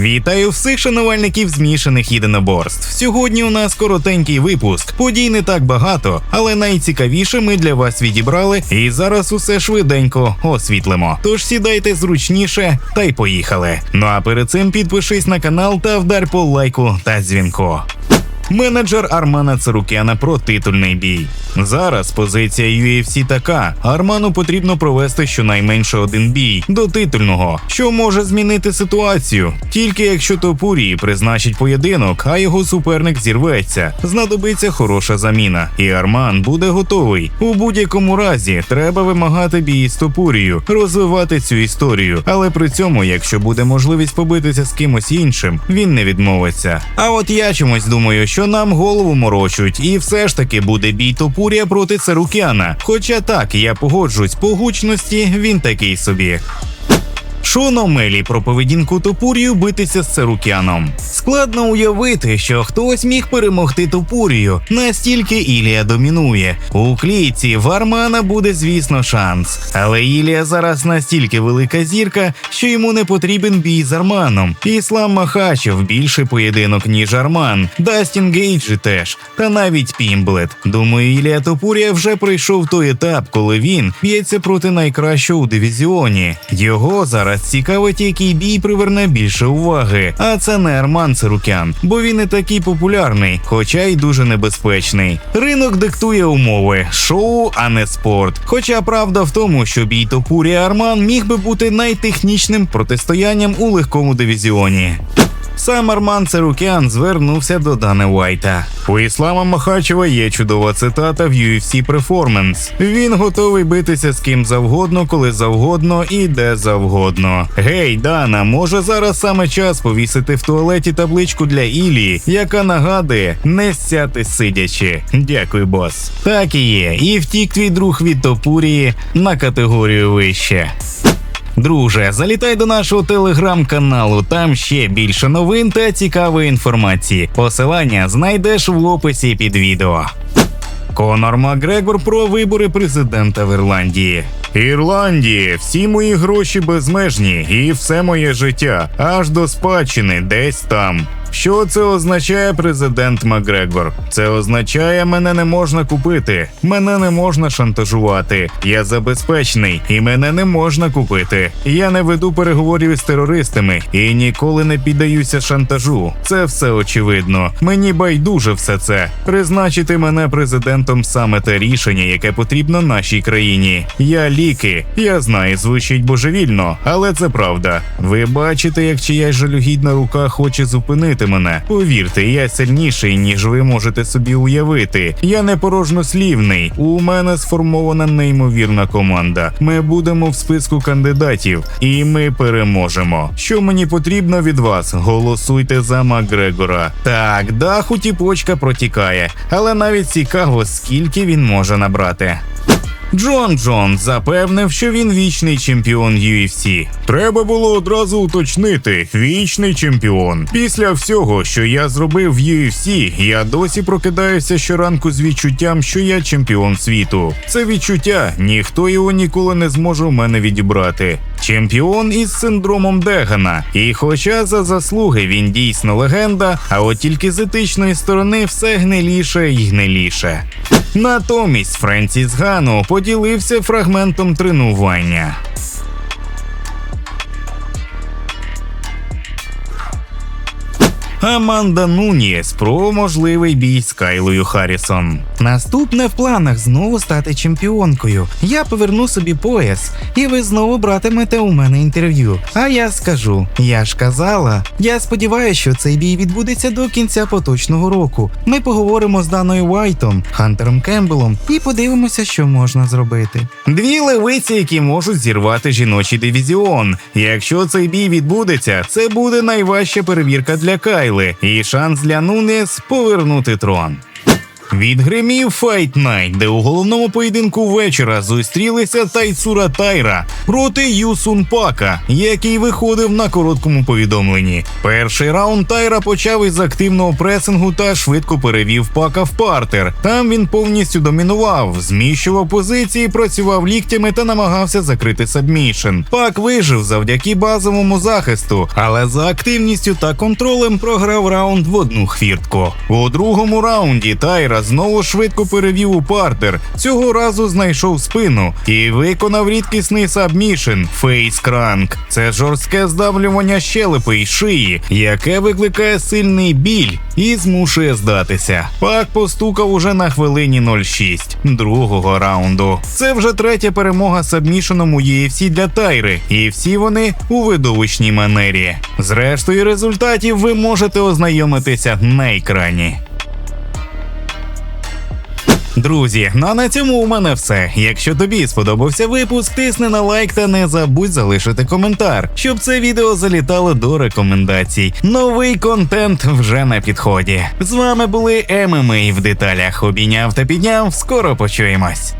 Вітаю всіх шанувальників змішаних єдиноборств. Сьогодні у нас коротенький випуск. Подій не так багато, але найцікавіше ми для вас відібрали, і зараз усе швиденько освітлимо. Тож сідайте зручніше та й поїхали. Ну а перед цим підпишись на канал та вдар по лайку та дзвінку. Менеджер Армана Царукяна про титульний бій. Зараз позиція UFC така: Арману потрібно провести щонайменше один бій до титульного, що може змінити ситуацію. Тільки якщо Топурії призначить поєдинок, а його суперник зірветься, знадобиться хороша заміна, і Арман буде готовий. У будь-якому разі треба вимагати бій з Топурією, розвивати цю історію. Але при цьому, якщо буде можливість побитися з кимось іншим, він не відмовиться. А от я чомусь думаю, що нам голову морочуть, і все ж таки буде бій Топурія проти Царукяна. Хоча так, я погоджусь, по гучності він такий собі. Шон Омелі про поведінку Топурію битися з Царукяном. Складно уявити, що хтось міг перемогти Топурію, настільки Ілія домінує. У клійці в Армана буде, звісно, шанс. Але Ілія зараз настільки велика зірка, що йому не потрібен бій з Арманом. Іслам Махачев більше поєдинок, ніж Арман. Дастін Гейджі теж, та навіть Пімблет. Думаю, Ілія Топурія вже пройшов той етап, коли він б'ється проти найкращого у дивізіоні. Його зараз цікавить, який бій приверне більше уваги. А це не Арман Цирукян, бо він не такий популярний, хоча й дуже небезпечний. Ринок диктує умови: шоу, а не спорт. Хоча правда в тому, що бій Топурі Арман міг би бути найтехнічним протистоянням у легкому дивізіоні. Сам Арман Царукян звернувся до Дани Уайта. У Іслама Махачева є чудова цитата в UFC Performance. Він готовий битися з ким завгодно, коли завгодно і де завгодно. Гей, Дана, може зараз саме час повісити в туалеті табличку для Ілії, яка нагадує не сяти сидячи. Дякую, бос. Так і є. І втік твій друг від Топурії на категорію вище. Друже, залітай до нашого телеграм-каналу. Там ще більше новин та цікавої інформації. Посилання знайдеш в описі під відео. Конор Макгрегор про вибори президента в Ірландії. Ірландії, всі мої гроші безмежні і все моє життя, аж до спадщини, десь там. Що це означає президент Макгрегор? Це означає, мене не можна купити, мене не можна шантажувати. Я забезпечений і мене не можна купити. Я не веду переговорів із терористами і ніколи не піддаюся шантажу. Це все очевидно. Мені байдуже все це. Призначити мене президентом саме те рішення, яке потрібно нашій країні. Я ліки. Я знаю, звучить божевільно, але це правда. Ви бачите, як чиясь жалюгідна рука хоче зупинити мене. Повірте, я сильніший, ніж ви можете собі уявити. Я не порожнослівний. У мене сформована неймовірна команда. Ми будемо в списку кандидатів, і ми переможемо. Що мені потрібно від вас? Голосуйте за Макгрегора. Так, да, хутіпочка протікає, але навіть цікаво, скільки він може набрати. Джон Джон запевнив, що він вічний чемпіон UFC. Треба було одразу уточнити: вічний чемпіон. Після всього, що я зробив в UFC, я досі прокидаюся щоранку з відчуттям, що я чемпіон світу. Це відчуття ніхто його ніколи не зможе у мене відібрати. Чемпіон із синдромом Дегана. І хоча за заслуги він дійсно легенда, а от тільки з етичної сторони все гниліше й гниліше. Натомість Френсіс Гану поділився фрагментом тренування. Аманда Нуніс про можливий бій з Кайлою Харрісон. Наступне в планах знову стати чемпіонкою. Я поверну собі пояс, і ви знову братимете у мене інтерв'ю. А я скажу, я ж казала. Я сподіваюся, що цей бій відбудеться до кінця поточного року. Ми поговоримо з Даною Уайтом, Хантером Кембелом і подивимося, що можна зробити. Дві левиці, які можуть зірвати жіночий дивізіон. Якщо цей бій відбудеться, це буде найважча перевірка для Кайли і шанс для Нунес повернути трон. Відгримів Fight Night, де у головному поєдинку вечора зустрілися Тайцура Тайра проти Юсун Пака, який виходив на короткому повідомленні. Перший раунд Тайра почав із активного пресингу та швидко перевів Пака в партер. Там він повністю домінував, зміщував позиції, працював ліктями та намагався закрити сабмішн. Пак вижив завдяки базовому захисту, але за активністю та контролем програв раунд в одну хвіртку. У другому раунді Тайра знову швидко перевів у партер. Цього разу знайшов спину і виконав рідкісний сабмішн фейс кранк. Це жорстке здавлювання щелепи й шиї, яке викликає сильний біль і змушує здатися. Пак постукав уже на хвилині 06 другого раунду. Це вже третя перемога сабмішеном у UFC для Тайри, і всі вони у видовищній манері. Зрештою, результатів ви можете ознайомитися на екрані. Друзі, ну а на цьому у мене все. Якщо тобі сподобався випуск, тисни на лайк та не забудь залишити коментар, щоб це відео залітало до рекомендацій. Новий контент вже на підході. З вами були ММА в деталях. Обійняв та підняв. Скоро почуємось.